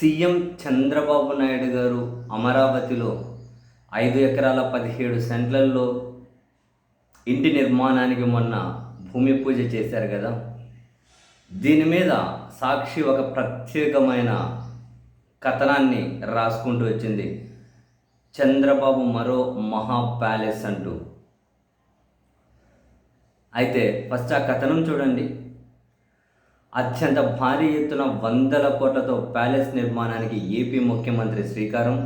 CM Chandrababu Naidu గారు అమరావతిలో ఐదు ఎకరాల పదిహేడు సెంట్లల్లో ఇంటి నిర్మాణానికి మొన్న భూమి పూజ చేశారు కదా. దీని మీద సాక్షి ఒక ప్రత్యేకమైన కథనాన్ని రాసుకుంటూ వచ్చింది. చంద్రబాబు మరో మహా ప్యాలెస్ అంటూ. అయితే ఫస్ట్ ఆ కథనం చూడండి. అత్యంత భారీ ఎత్తున వందల కోట్లతో ప్యాలెస్ నిర్మాణానికి ఏపీ ముఖ్యమంత్రి శ్రీకారం.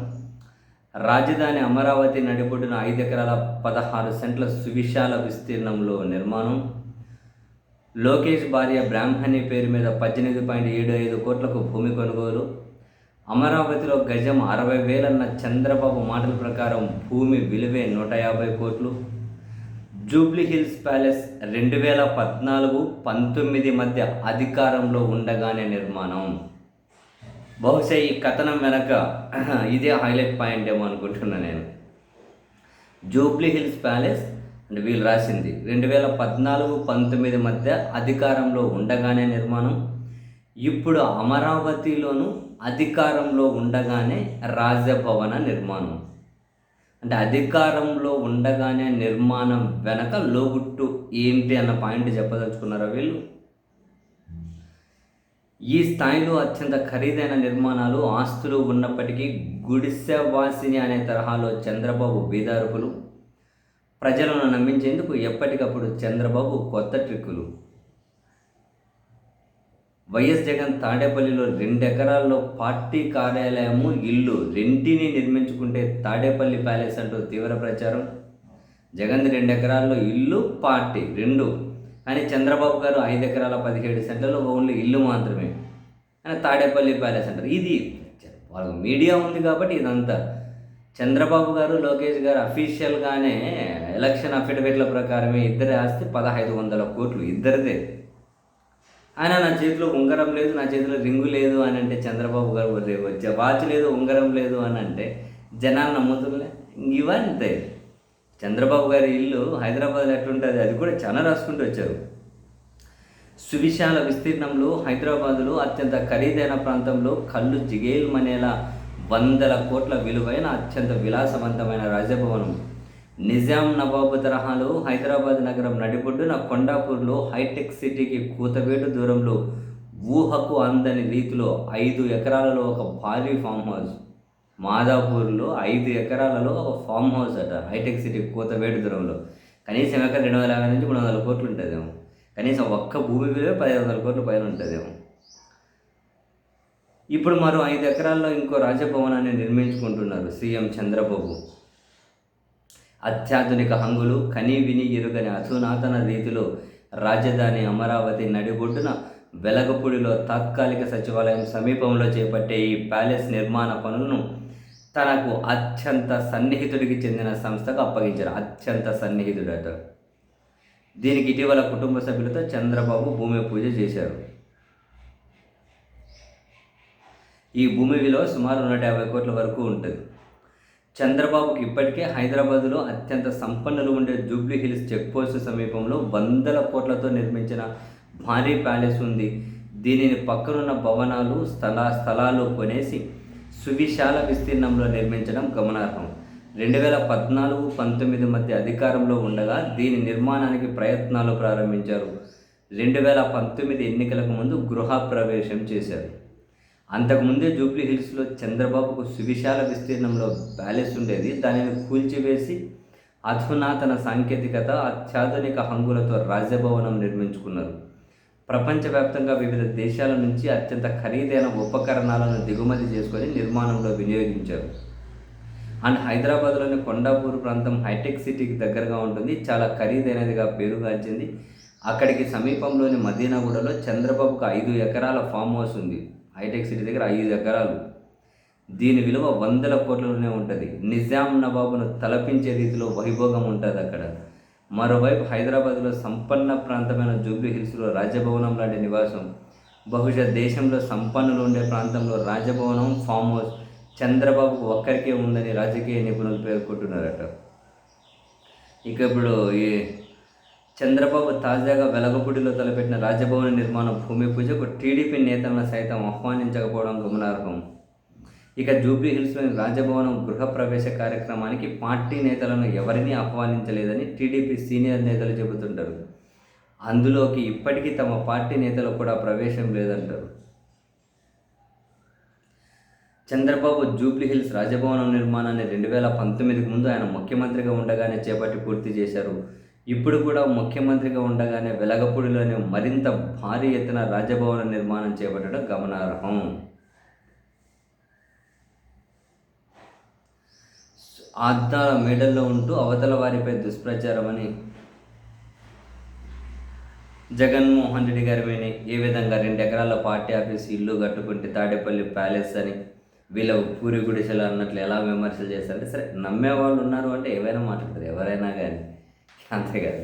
రాజధాని అమరావతి నడిబొడ్డున ఐదు ఎకరాల పదహారు సెంట్ల సువిశాల విస్తీర్ణంలో నిర్మాణం. లోకేష్ భార్య బ్రాహ్మణి పేరు మీద పద్దెనిమిది పాయింట్ ఏడు ఐదు కోట్లకు భూమి కొనుగోలు. అమరావతిలో గజం అరవై వేలన్న చంద్రబాబు మాటల ప్రకారం భూమి విలువే నూట యాభై కోట్లు. జూబ్లీ హిల్స్ ప్యాలెస్ రెండు వేల పద్నాలుగు పంతొమ్మిది మధ్య అధికారంలో ఉండగానే నిర్మాణం. బహుశా ఈ కథనం వెనక ఇదే హైలైట్ పాయింట్ ఏమో అనుకుంటున్నా నేను. జూబ్లీ హిల్స్ ప్యాలెస్ అంటే వీళ్ళు రాసింది రెండు వేల పద్నాలుగు పంతొమ్మిది మధ్య అధికారంలో ఉండగానే నిర్మాణం. ఇప్పుడు అమరావతిలోను అధికారంలో ఉండగానే రాజభవన నిర్మాణం. అంటే అధికారంలో ఉండగానే నిర్మాణం వెనక లోగుట్టు ఏంటి అన్న పాయింట్ చెప్పదలుచుకున్నారా వీళ్ళు? ఈ స్థాయిలో అత్యంత ఖరీదైన నిర్మాణాలు ఆస్తులు ఉన్నప్పటికీ గుడిసెవాసిని అనే తరహాలో చంద్రబాబు బీదారుపులు ప్రజలను నమ్మించేందుకు ఎప్పటికప్పుడు చంద్రబాబు కొత్త ట్రిక్కులు. వైఎస్ జగన్ తాడేపల్లిలో రెండు ఎకరాల్లో పార్టీ కార్యాలయము ఇల్లు రెంటిని నిర్మించుకుంటే తాడేపల్లి ప్యాలెస్ అంటూ తీవ్ర ప్రచారం. జగన్ రెండు ఎకరాల్లో ఇల్లు పార్టీ రెండు. కానీ చంద్రబాబు గారు ఐదు ఎకరాల పదిహేడు సెంటర్లో ఓన్లీ ఇల్లు మాత్రమే. అని తాడేపల్లి ప్యాలెస్ అంటారు. ఇది వాళ్ళకు మీడియా ఉంది కాబట్టి ఇదంతా. చంద్రబాబు గారు లోకేష్ గారు అఫీషియల్గానే ఎలక్షన్ అఫిడవిట్ల ప్రకారమే ఇద్దరి ఆస్తి పదహైదు వందల కోట్లు. ఇద్దరిదే. ఆయన నా చేతిలో ఉంగరం లేదు నా చేతిలో రింగు లేదు అని అంటే చంద్రబాబు గారు వచ్చే వాచ్ లేదు ఉంగరం లేదు అని అంటే జనాలు నమ్ముతులే ఇవంతే. చంద్రబాబు గారి ఇల్లు హైదరాబాద్లో ఎట్లుంటుంది? అది కూడా చాలా రాసుకుంటూ వచ్చారు. సువిశాల విస్తీర్ణంలో హైదరాబాదులో అత్యంత ఖరీదైన ప్రాంతంలో కళ్ళు జిగేల్మనేలా వందల కోట్ల విలువైన అత్యంత విలాసవంతమైన రాజభవనం. నిజాం నవాబు తరహాలో హైదరాబాద్ నగరం నడిబొడ్డున కొండాపూర్లో హైటెక్ సిటీకి కూతవేటు దూరంలో ఊహకు అందని రీతిలో ఐదు ఎకరాలలో ఒక భారీ ఫామ్ హౌస్. మాదాపూర్లో ఐదు ఎకరాలలో ఒక ఫామ్ హౌస్ అట హైటెక్ సిటీ కూతవేటు దూరంలో. కనీసం ఎక్కడ రెండు వందల యాభై నుంచి మూడు వందల కోట్లు ఉంటుందేమో. కనీసం ఒక్క భూమి విలువ పదిహేను వందల కోట్ల పైన ఉంటుందేమో. ఇప్పుడు మరో ఐదు ఎకరాల్లో ఇంకో రాజభవనాన్ని నిర్మించుకుంటున్నారు సీఎం చంద్రబాబు. అత్యాధునిక హంగులు కనీ విని ఎరుగని అధునాతన రీతిలో రాజధాని అమరావతి నడిబొడ్డున వెలగపూడిలో తాత్కాలిక సచివాలయం సమీపంలో చేపట్టే ఈ ప్యాలెస్ నిర్మాణ పనులను తనకు అత్యంత సన్నిహితుడికి చెందిన సంస్థకు అప్పగించారు. అత్యంత సన్నిహితుడట దీనికి ఇటీవల కుటుంబ సభ్యులతో చంద్రబాబు భూమి పూజ చేశారు. ఈ భూమి విలువ సుమారు నూట యాభై కోట్ల వరకు ఉంటుంది. చంద్రబాబుకి ఇప్పటికే హైదరాబాదులో అత్యంత సంపన్నులు ఉండే జూబ్లీ హిల్స్ చెక్పోస్ట్ సమీపంలో వందల కోట్లతో నిర్మించిన భారీ ప్యాలెస్ ఉంది. దీనిని పక్కనున్న భవనాలు స్థల స్థలాలు కొనేసి సువిశాల విస్తీర్ణంలో నిర్మించడం గమనార్హం. రెండు వేల పద్నాలుగు పంతొమ్మిది మధ్య అధికారంలో ఉండగా దీని నిర్మాణానికి ప్రయత్నాలు ప్రారంభించారు. రెండు వేల పంతొమ్మిది ఎన్నికలకు ముందు గృహ ప్రవేశం చేశారు. అంతకుముందే జూబ్లీ హిల్స్లో చంద్రబాబుకు సువిశాల విస్తీర్ణంలో ప్యాలెస్ ఉండేది. దానిని కూల్చివేసి అధునాతన సాంకేతికత అత్యాధునిక హంగులతో రాజభవనం నిర్మించుకున్నారు. ప్రపంచవ్యాప్తంగా వివిధ దేశాల నుంచి అత్యంత ఖరీదైన ఉపకరణాలను దిగుమతి చేసుకొని నిర్మాణంలో వినియోగించారు. అండ్ హైదరాబాద్లోని కొండాపూర్ ప్రాంతం హైటెక్ సిటీకి దగ్గరగా ఉంటుంది. చాలా ఖరీదైనదిగా పేరుగాంచింది. అక్కడికి సమీపంలోని మదీనాగూడలో చంద్రబాబుకు ఐదు ఎకరాల ఫామ్ హౌస్ ఉంది. హైటెక్ సిటీ దగ్గర ఐదు ఎకరాలు. దీని విలువ వందల కోట్లలోనే ఉంటుంది. నిజాం నవాబును తలపించే రీతిలో వైభోగం ఉంటుంది అక్కడ. మరోవైపు హైదరాబాద్లో సంపన్న ప్రాంతమైన జూబ్లీ హిల్స్లో రాజభవనం లాంటి నివాసం. బహుశా దేశంలో సంపన్నులు ఉండే ప్రాంతంలో రాజభవనం ఫామ్ హౌస్ చంద్రబాబుకు ఒక్కరికే ఉందని రాజకీయ నిపుణులు పేర్కొంటున్నారట. ఇక ఇప్పుడు ఈ చంద్రబాబు తాజాగా వెలగపూడిలో తలపెట్టిన రాజభవన నిర్మాణ భూమి పూజకు టీడీపీ నేతలను సైతం ఆహ్వానించకపోవడం గమనార్హం. ఇక జూబ్లీహిల్స్లోని రాజభవనం గృహప్రవేశ కార్యక్రమానికి పార్టీ నేతలను ఎవరినీ ఆహ్వానించలేదని టీడీపీ సీనియర్ నేతలు చెబుతుంటారు. అందులోకి ఇప్పటికీ తమ పార్టీ నేతలు కూడా ప్రవేశం లేదంటారు. చంద్రబాబు జూబ్లీహిల్స్ రాజభవనం నిర్మాణాన్ని రెండు వేల పంతొమ్మిదికి ముందు ఆయన ముఖ్యమంత్రిగా ఉండగానే చేపట్టి పూర్తి చేశారు. ఇప్పుడు కూడా ముఖ్యమంత్రిగా ఉండగానే వెలగపూడిలోని మరింత భారీ ఎత్తున రాజభవన నిర్మాణం చేపట్టడం గమనార్హం. అద్దాల మేడల్లో ఉంటూ అవతల వారిపై దుష్ప్రచారం అని జగన్మోహన్ రెడ్డి గారి ఏ విధంగా రెండు ఎకరాల పార్టీ ఆఫీస్ ఇల్లు కట్టుకుంటే తాడేపల్లి ప్యాలెస్ అని వీళ్ళ పూరి గుడిసెలు అన్నట్లు ఎలా విమర్శలు చేస్తారంటే సరే నమ్మే వాళ్ళు ఉన్నారు అంటే ఏవైనా మాట్లాడతారు ఎవరైనా కానీ. అంతే కదా